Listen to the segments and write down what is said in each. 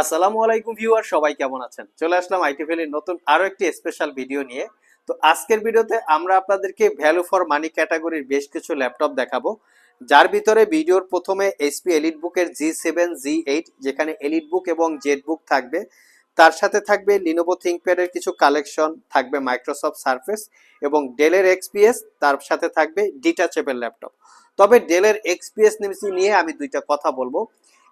আসসালামু আলাইকুম ভিউয়ার, সবাই কেমন আছেন? চলে আসলাম আইটি ভ্যালির নতুন আরও একটি স্পেশাল ভিডিও নিয়ে। তো আজকের ভিডিওতে আমরা আপনাদেরকে ভ্যালু ফর মানি ক্যাটাগরির বেশ কিছু ল্যাপটপ দেখাবো। যার ভিতরে ভিডিওর প্রথমে এইচপি এলিট বুকের জি সেভেন জি এইট যেখানে এলিট বুক এবং জেড বুক থাকবে। তার সাথে থাকবে লিনোভো থিঙ্কপ্যাডের কিছু কালেকশন থাকবে মাইক্রোসফট সার্ফেস এবং ডেলের এক্সপিএস তার সাথে থাকবে ডিটাচেবল ল্যাপটপ তবে ডেলের এক্সপিএস নিয়ে আমি দুইটা কথা বলব।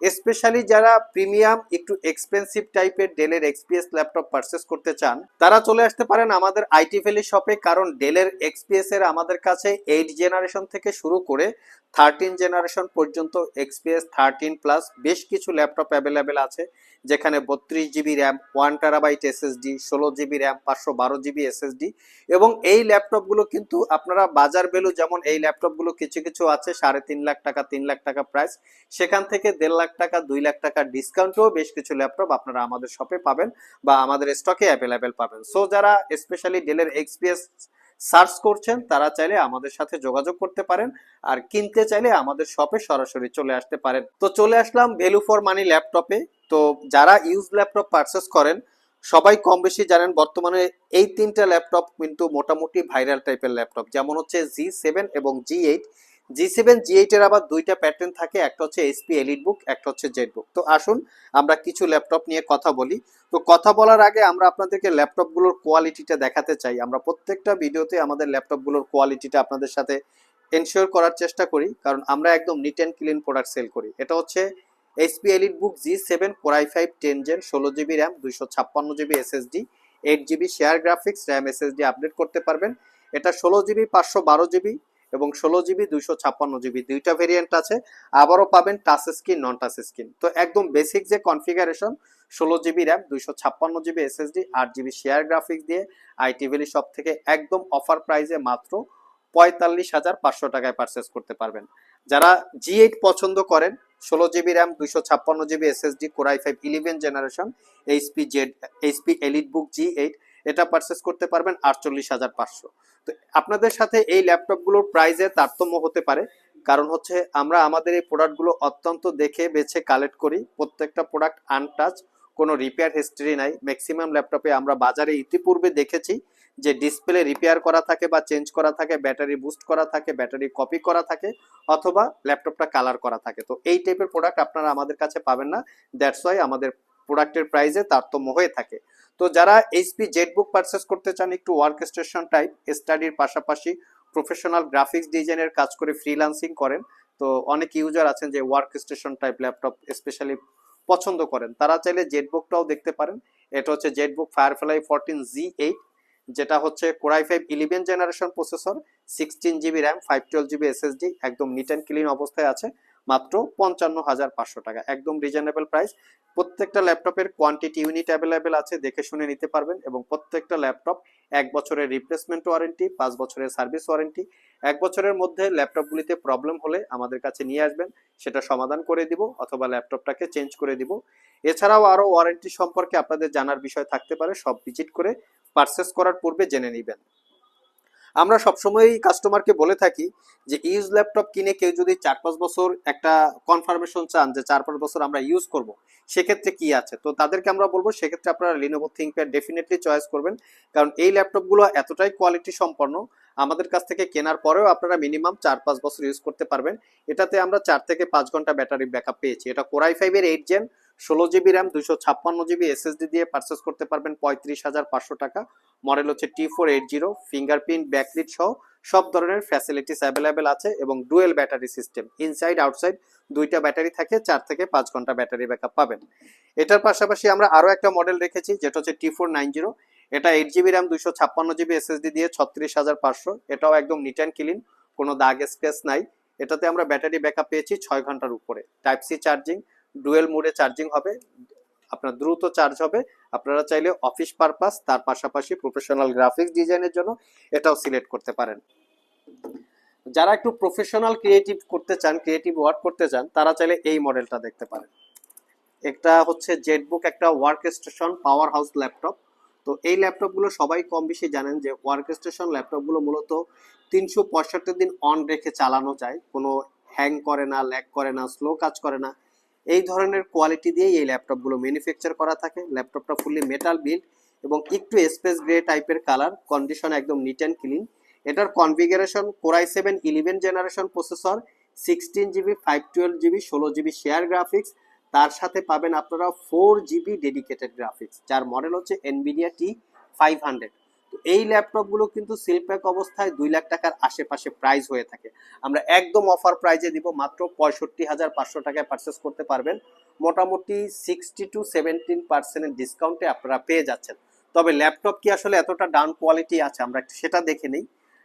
স্পেশালি যারা প্রিমিয়াম একটু এক্সপেন্সিভ টাইপের ডেলের এক্সপিএস ল্যাপটপ পারচেস করতে চান, তারা চলে আসতে পারেন আমাদের আইটি ভ্যালি শপে কারণ ডেলের এক্সপিএস এর আমাদের কাছে এইট জেনারেশন থেকে শুরু করে থার্টিন জেনারেশন পর্যন্ত এক্সপিএস থার্টিন প্লাস বেশ কিছু ল্যাপটপ অ্যাভেলেবেল আছে, যেখানে বত্রিশ GB RAM one terabyte SSD ষোলো জিবি র্যাম পাঁচশো বারো জিবি এসএসডি এবং এই ল্যাপটপগুলো কিন্তু আপনারা বাজার ভ্যালু যেমন এই ল্যাপটপগুলো কিছু কিছু আছে, সাড়ে তিন লাখ টাকা, তিন লাখ টাকা প্রাইস সেখান থেকে দেড় লাখ টাকা, দুই লাখ টাকা ডিসকাউন্টেও বেশ কিছু ল্যাপটপ আপনারা আমাদের শপে পাবেন বা আমাদের স্টকে অ্যাভেলেবেল পাবেন। সো যারা স্পেশালি ডেলের এক্সপিএস সার্চ করছেন, তারা চাইলে আমাদের সাথে যোগাযোগ করতে পারেন আর কিনতে চাইলে আমাদের শপে সরাসরি চলে আসতে পারেন। তো, চলে আসলাম ভ্যালু ফর মানি ল্যাপটপে তো, যারা ইউজ ল্যাপটপ পারচেস করেন, সবাই কম বেশি জানেন বর্তমানে এই তিনটা ল্যাপটপ কিন্তু মোটামুটি ভাইরাল টাইপের ল্যাপটপ যেমন হচ্ছে জি সেভেন এবং জি এইট জি সেভেন জি এইটের আবার দুইটা প্যাটার্ন থাকে, একটা হচ্ছে এসপি এলিট বুক একটা হচ্ছে জেড বুক তো আসুন, আমরা কিছু ল্যাপটপ নিয়ে কথা বলি। তো কথা বলার আগে আমরা আপনাদেরকে ল্যাপটপগুলোর কোয়ালিটিটা দেখাতে চাই। আমরা প্রত্যেকটা ভিডিওতে আমাদের ল্যাপটপগুলোর কোয়ালিটিটা আপনাদের সাথে এনশিওর করার চেষ্টা করি, কারণ আমরা একদম neat and clean product sell করি। এটা হচ্ছে HP elite book G seven Core i five ten gen ষোলো জিবি র্যাম দুইশো ছাপ্পান্ন GB SSD eight GB share graphics RAM SSD update করতে পারবেন। এটা ষোলো জিবি পাঁচশো বারো জিবি এবং ষোলো জিবি, দুইশো ছাপ্পান্ন জিবি দুইটা ভেরিয়েন্ট আছে। আবারও পাবেন touch screen non touch screen তো একদম বেসিক যে কনফিগারেশন ষোলো জিবি র্যাম দুইশো ছাপ্পান্ন জিবি এসএসডি আট জিবি শেয়ার গ্রাফিক্স দিয়ে আইটি শপ থেকে একদম অফার প্রাইসে মাত্র পঁয়তাল্লিশ হাজার পাঁচশো টাকায় পারচেস করতে পারবেন। যারা জি এইট পছন্দ করেন, ষোলো জিবি র্যাম দুইশো ছাপ্পান্ন GB SSD Core i five eleven generation HP Z HP elite book G eight এটা পারচেস করতে পারবেন আটচল্লিশ হাজার পাঁচশো। তো আপনাদের সাথে এই ল্যাপটপগুলোর প্রাইজে তারতম্য হতে পারে। কারণ হচ্ছে আমরা আমাদের এই প্রোডাক্টগুলো অত্যন্ত দেখে, বেছে কালেক্ট করি। প্রত্যেকটা প্রোডাক্ট আনটাচ কোনো রিপেয়ার হিস্ট্রি নাই। ম্যাক্সিমাম ল্যাপটপে আমরা বাজারে ইতিপূর্বে দেখেছি যে ডিসপ্লে রিপেয়ার করা থাকে বা চেঞ্জ করা থাকে ব্যাটারি বুস্ট করা থাকে ব্যাটারি কপি করা থাকে, অথবা ল্যাপটপটা কালার করা থাকে। তো এই টাইপের প্রোডাক্ট আপনারা আমাদের কাছে পাবেন না। দ্যাটস ওয়াই আমাদের প্রোডাক্টের প্রাইসে তারতম্য হয়ে থাকে। তো যারা এইচপি জেট বুক পারচেস করতে চান, একটু ওয়ার্ক স্টেশন টাইপ স্টাডির পাশাপাশি প্রফেশনাল গ্রাফিক্স ডিজাইনের কাজ করে ফ্রিল্যান্সিং করেন, তো অনেক ইউজার আছেন যে work station type laptop specially পছন্দ করেন। তারা চাইলে জেট বুকটাও দেখতে পারেন। এটা হচ্ছে Z book Firefly fourteen G eight যেটা হচ্ছে Core i five eleven generation processor sixteen GB RAM five twelve GB SSD একদম নিট অ্যান্ড ক্লিন অবস্থায় আছে। মাত্র পঞ্চান্ন হাজার পাঁচশো টাকা। একদম রিজনেবল প্রাইস প্রত্যেকটা ল্যাপটপের কোয়ান্টিটি ইউনিট অ্যাভেলেবেল আছে, দেখে শুনে নিতে পারবেন। এবং প্রত্যেকটা ল্যাপটপ এক বছরের রিপ্লেসমেন্ট ওয়ারেন্টি পাঁচ বছরের সার্ভিস ওয়ারেন্টি এক বছরের মধ্যে ল্যাপটপগুলিতে প্রবলেম হলে আমাদের কাছে নিয়ে আসবেন। সেটা সমাধান করে দিব অথবা ল্যাপটপটাকে চেঞ্জ করে দিব। এছাড়াও আরও ওয়ারেন্টি সম্পর্কে আপনাদের জানার বিষয় থাকতে পারে। সব ভিজিট করে পারচেস করার পূর্বে জেনে নেবেন। আমরা সবসময়ই কাস্টমারকে বলে থাকি যে ইউজ ল্যাপটপ কিনে কেউ যদি চার পাঁচ বছর একটা কনফার্মেশন চান যে, চার পাঁচ বছর আমরা ইউজ করব, সেক্ষেত্রে কি আছে? তো তাদেরকে আমরা বলব, সেক্ষেত্রে আপনারা লিনোভো থিঙ্কপ্যাড ডেফিনেটলি চয়েস করবেন। কারণ এই ল্যাপটপগুলো এতটাই কোয়ালিটি সম্পন্ন, আমাদের কাছ থেকে কেনার পরেও আপনারা মিনিমাম চার পাঁচ বছর ইউজ করতে পারবেন। এটাতে আমরা চার থেকে পাঁচ ঘণ্টা ব্যাটারি ব্যাকআপ পেয়েছি। এটা কোরাই ফাইভের এইট জেন ষোলো জিবি র্যাম, দুইশো ছাপ্পান্ন জিবি এসএসডি দিয়ে পারচেস করতে পারবেন পঁয়ত্রিশ হাজার পাঁচশো টাকা। মডেল হচ্ছে T four eight zero fingerprint backlit সহ সব ধরনের ফ্যাসিলিটিস অ্যাভেলেবেল আছে এবং dual battery system inside outside দুইটা ব্যাটারি থাকে, চার থেকে পাঁচ ঘণ্টা ব্যাটারি ব্যাকআপ পাবেন। এটার পাশাপাশি আমরা আরও একটা মডেল রেখেছি, যেটা হচ্ছে টি ফোর নাইন জিরো এটা এইট জিবি র্যাম, দুইশো ছাপ্পান্ন জিবি এসএসডি দিয়ে ছত্রিশ হাজার পাঁচশো। এটাও একদম নিট অ্যান্ড ক্লিন কোনো দাগ স্ক্রেচ নাই। এটাতে আমরা ব্যাটারি ব্যাকআপ পেয়েছি ছয় ঘণ্টার উপরে। টাইপ সি চার্জিং ডুয়েল মোডে চার্জিং হবে, আপনার দ্রুত চার্জ হবে। আপনারা চাইলে অফিস পারপাস, তার পাশাপাশি প্রফেশনাল গ্রাফিক্স ডিজাইনের জন্য এটাও সিলেক্ট করতে পারেন। যারা একটু প্রফেশনাল ক্রিয়েটিভ করতে চান, ক্রিয়েটিভ ওয়ার্ক করতে চান, তারা চাইলে এই মডেলটা দেখতে পারেন। একটা হচ্ছে জেটবুক একটা work station power house laptop. তো এই ল্যাপটপগুলো সবাই কম বেশি জানেন যে ওয়ার্ক স্টেশন ল্যাপটপগুলো মূলত তিনশো পঁয়ষট্টি দিন অন রেখে চালানো যায়। কোনো হ্যাং করে না, ল্যাগ করে না, স্লো কাজ করে না। এই ধরনের কোয়ালিটি দিয়েই এই ল্যাপটপগুলো ম্যানুফ্যাকচার করা থাকে। ল্যাপটপটা ফুললি মেটাল বিল্ড এবং একটু স্পেস গ্রে টাইপের কালার কন্ডিশন একদম নিট অ্যান্ড ক্লিন এটার configuration core i seven eleven generation processor sixteen GB five twelve GB ষোলো জিবি শেয়ার গ্রাফিক্স তার সাথে পাবেন আপনারা ফোর জিবি ডেডিকেটেড গ্রাফিক্স যার মডেল হচ্ছে এনভিডিয়া টি ফাইভ হান্ড্রেড এই ল্যাপটপগুলো কিন্তু সিলপ্যাক অবস্থায় দুই লাখ টাকার আশেপাশে প্রাইস হয়ে থাকে। আমরা একদম অফার প্রাইজে দিব, মাত্র পঁয়ষট্টি হাজার পাঁচশো টাকায় পারচেস করতে পারবেন। মোটামুটি সিক্সটি টু সেভেন্টিন পার্সেন্টের ডিসকাউন্টে আপনারা পেয়ে যাচ্ছেন। তবে ল্যাপটপ কি আসলে এতটা ডাউন কোয়ালিটি আছে, আমরা সেটা দেখে নিই।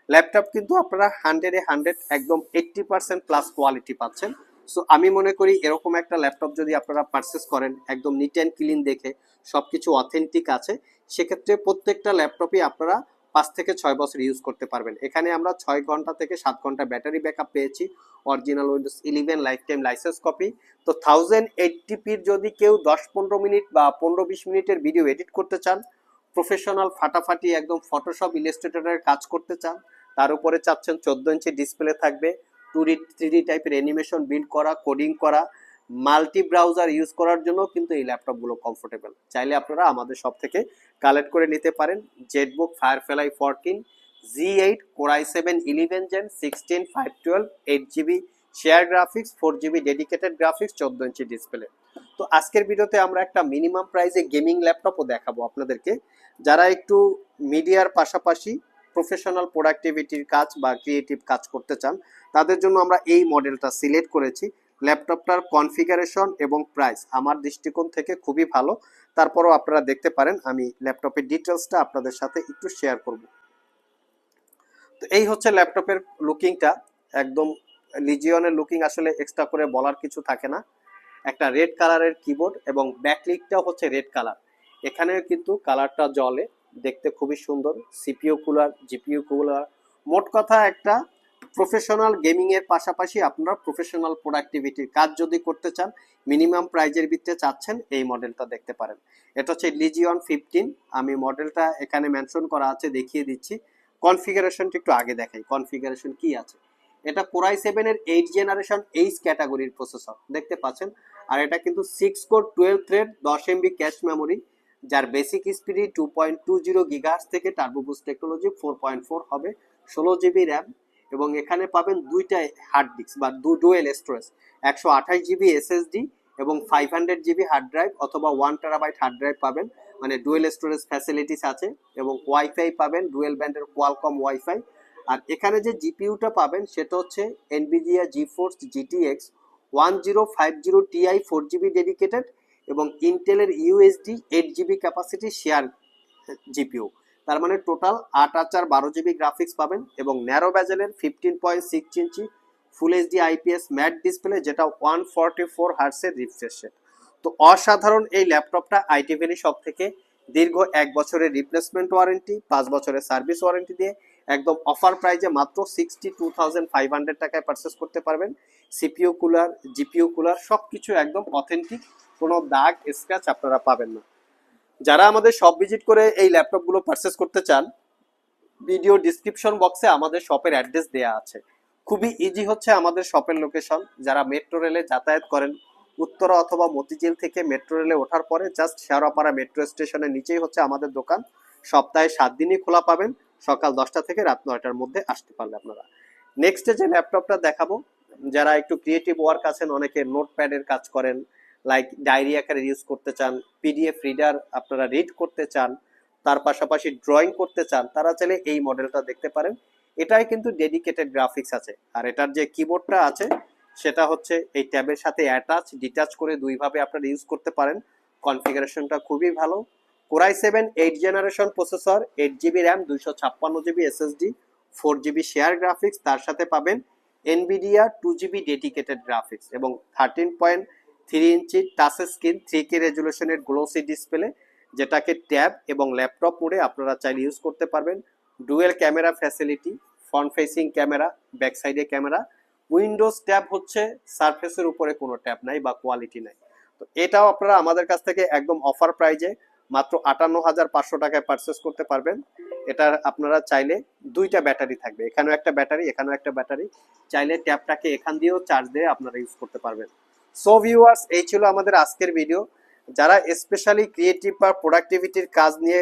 ল্যাপটপ কিন্তু আপনারা হান্ড্রেডে হান্ড্রেড একদম এইট্টি পার্সেন্ট প্লাস কোয়ালিটি পাচ্ছেন। সো আমি মনে করি এরকম একটা ল্যাপটপ যদি আপনারা পারচেস করেন, একদম নিট অ্যান্ড ক্লিন দেখে সব কিছু অথেন্টিক আছে, সেক্ষেত্রে প্রত্যেকটা ল্যাপটপই আপনারা পাঁচ থেকে ছয় বছর ইউজ করতে পারবেন। এখানে আমরা ছয় ঘণ্টা থেকে সাত ঘণ্টা ব্যাটারি ব্যাকআপ পেয়েছি original Windows eleven life time licence copy তো থাউজেন্ড এইটটিপির যদি কেউ দশ পনেরো মিনিট বা পনেরো বিশ মিনিটের ভিডিও এডিট করতে চান প্রফেশনাল ফাটাফাটি একদম ফটোশপ ইলাস্ট্রেটরের কাজ করতে চান, তার উপরে চাচ্ছেন চোদ্দ ইঞ্চি ডিসপ্লে থাকবে। টু ডি থ্রি ডি টাইপের অ্যানিমেশন বিল্ড করা কোডিং করা মাল্টি ব্রাউজার ইউজ করার জন্য কিন্তু এই ল্যাপটপগুলো কমফোর্টেবল চাইলে আপনারা আমাদের সব থেকে কালেক্ট করে নিতে পারেন ZBook Firefly fourteen G eight Core i seven eleven gen sixteen five twelve eight GB share graphics four GB dedicated graphics চোদ্দ ইঞ্চি ডিসপ্লে তো আজকের ভিডিওতে আমরা একটা মিনিমাম প্রাইসে গেমিং ল্যাপটপও দেখাবো আপনাদেরকে। যারা একটু মিডিয়ার পাশাপাশি প্রফেশনাল প্রোডাক্টিভিটির কাজ বা ক্রিয়েটিভ কাজ করতে চান, তাদের জন্য আমরা এই মডেলটা সিলেক্ট করেছি। ল্যাপটপটার কনফিগারেশন এবং প্রাইস আমার দৃষ্টিকোণ থেকে খুবই ভালো। তারপরও আপনারা দেখতে পারেন, আমি ল্যাপটপের ডিটেলসটা আপনাদের সাথে একটু শেয়ার করব। তো এই হচ্ছে ল্যাপটপের লুকিংটা একদম লিজিয়নের লুকিং আসলে এক্সট্রা করে বলার কিছু থাকে না। একটা রেড কালারের কিবোর্ড এবং ব্যাকলিকটাও হচ্ছে রেড কালার এখানেও কিন্তু কালারটা জলে দেখতে খুবই সুন্দর সিপিও কুলার জিপিও কুলার মোট কথা একটা প্রফেশনাল গেমিং এর পাশাপাশি আপনারা প্রফেশনাল প্রোডাক্টিভিটির কাজ যদি করতে চান মিনিমাম প্রাইজের ভিত্তিতে চাচ্ছেন, এই মডেলটা দেখতে পারেন। এটা হচ্ছে লিজিয়ন ফিফটিন আমি মডেলটা এখানে মেনশন করা আছে, দেখিয়ে দিচ্ছি। কনফিগারেশনটা একটু আগে দেখাই কনফিগারেশন কি আছে? এটা কোরাই সেভেন এর এইট জেনারেশন এইচ ক্যাটাগরির প্রসেসর দেখতে পাচ্ছেন? আর এটা কিন্তু সিক্স কোর টুয়েলভ থ্রেড দশ এমবি ক্যাশ মেমোরি যার basic speed two point two zero gigahertz থেকে turbo boost technology four point four হবে, ষোলো জিবি র্যাম এবং এখানে পাবেন দুইটা হার্ড ডিস্ক বা দু ডুয়েল স্টোরেজ একশো আঠাশ জিবি এসএসডি এবং five hundred GB hard drive অথবা ওয়ান টেরাবাইট হার্ড ড্রাইভ পাবেন। মানে ডুয়েল স্টোরেজ ফ্যাসিলিটিস আছে এবং ওয়াইফাই পাবেন ডুয়েল ব্যান্ডের কোয়ালকম ওয়াইফাই আর এখানে যে জিপিইউটা পাবেন সেটা হচ্ছে Nvidia GeForce GTX one zero five zero Ti four GB dedicated এবং ইন্টেলের USD eight GB capacity share GPU তার মানে টোটাল আট আর চার বারো জিবি গ্রাফিক্স পাবেন এবং narrow ব্যাজেলের fifteen point six inch full HD IPS matte display যেটা ওয়ান ফর্টি ফোর হার্সের রিফ্রেশ তো অসাধারণ এই ল্যাপটপটা আইটি ভ্যালি সব থেকে দীর্ঘ এক বছরের রিপ্লেসমেন্ট ওয়ারেন্টি পাঁচ বছরের সার্ভিস ওয়ারেন্টি দিয়ে একদম অফার প্রাইজে মাত্র sixty two thousand five hundred টাকায় পারচেস করতে পারবেন। সিপিও কুলার জিপিও কুলার সব কিছু একদম অথেন্টিক কোনো দাগ স্ক্র্যাচ আপনারা পাবেন না। যারা আমাদের শপ ভিজিট করে এই ল্যাপটপগুলো পারচেস করতে চান ভিডিও ডিসক্রিপশন বক্সে আমাদের শপের অ্যাড্রেস দেওয়া আছে। খুবই ইজি হচ্ছে আমাদের শপের লোকেশন যারা মেট্রো রেলে যাতায়াত করেন, উত্তরা অথবা মতিঝিল থেকে মেট্রো রেলে ওঠার পরে জাস্ট শেয়ারাপাড়া মেট্রো স্টেশনের নিচেই হচ্ছে আমাদের দোকান। সপ্তাহে সাত দিনই খোলা পাবেন, সকাল দশটা থেকে রাত নয়টার মধ্যে আসতে পারলে আপনারা। নেক্সটে যে ল্যাপটপটা দেখাবো, যারা একটু ক্রিয়েটিভ ওয়ার্ক আছেন, অনেকে নোটপ্যাডের কাজ করেন লাইক ডায়েরি আকারে ইউজ করতে চান পিডিএফ রিডার আপনারা রিড করতে চান, তার পাশাপাশি ড্রয়িং করতে চান, তারা চাইলে এই মডেলটা দেখতে পারেন। এটাই কিন্তু ডেডিকেটেড গ্রাফিক্স আছে। আর এটার যে কিবোর্ডটা আছে, সেটা হচ্ছে এই ট্যাবের সাথে অ্যাটাচ ডিটাচ করে দুইভাবে আপনারা ইউজ করতে পারেন। কনফিগারেশনটা খুবই ভালো। Core i seven eight generation processor eight GB RAM দুইশো ছাপ্পান্ন GB SSD four GB share graphics তার সাথে পাবেন Nvidia two GB dedicated graphics এবং thirteen point three inch touch screen three K রেজুলেশনের glossy display যেটাকে ট্যাব এবং laptop মোডে আপনারা চাইলে ইউজ করতে পারবেন। Dual camera facility front facing camera back সাইডে ক্যামেরা উইন্ডোজ ট্যাব হচ্ছে সারফেসের উপরে কোনো ট্যাব নাই বা কোয়ালিটি নাই। তো এটাও আপনারা আমাদের কাছ থেকে একদম অফার প্রাইজে মাত্র আটান্ন হাজার পাঁচশো টাকায় পারচেস করতে পারবেন। এটা আপনারা চাইলে দুইটা ব্যাটারি থাকবে। এখানেও একটা ব্যাটারি, এখানেও একটা ব্যাটারি। চাইলে ট্যাবটাকে এখান দিয়েও চার্জ দিয়ে আপনারা ইউজ করতে পারবেন। সো ভিউয়ার্স এই ছিল আমাদের আজকের ভিডিও যারা স্পেশালি ক্রিয়েটিভ বা প্রোডাক্টিভিটির কাজ নিয়ে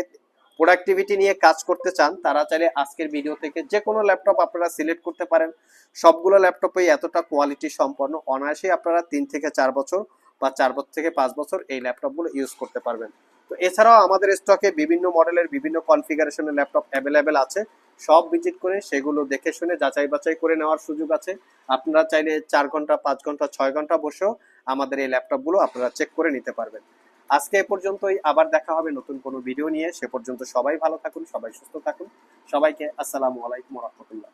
প্রোডাক্টিভিটি নিয়ে কাজ করতে চান, তারা চাইলে আজকের ভিডিও থেকে যে কোনো ল্যাপটপ আপনারা সিলেক্ট করতে পারেন। সবগুলো ল্যাপটপেই এতটা কোয়ালিটি সম্পন্ন। অনায়াসেই আপনারা তিন থেকে চার বছর বা চার বছর থেকে পাঁচ বছর এই ল্যাপটপগুলো ইউজ করতে পারবেন। তো এছাড়াও আমাদের স্টকে বিভিন্ন মডেলের বিভিন্ন কনফিগারেশনের ল্যাপটপ অ্যাভেলেবেল আছে। সব ভিজিট করে সেগুলো দেখে শুনে যাচাই বাছাই করে নেওয়ার সুযোগ আছে। আপনারা চাইলে চার ঘণ্টা, পাঁচ ঘণ্টা, ছয় ঘণ্টা বসেও আমাদের এই ল্যাপটপগুলো আপনারা চেক করে নিতে পারবেন। আজকে এ পর্যন্তই, আবার দেখা হবে নতুন কোনো ভিডিও নিয়ে। সে পর্যন্ত সবাই ভালো থাকুন, সবাই সুস্থ থাকুন। সবাইকে আসসালামু আলাইকুম রহমতুল্লাহ।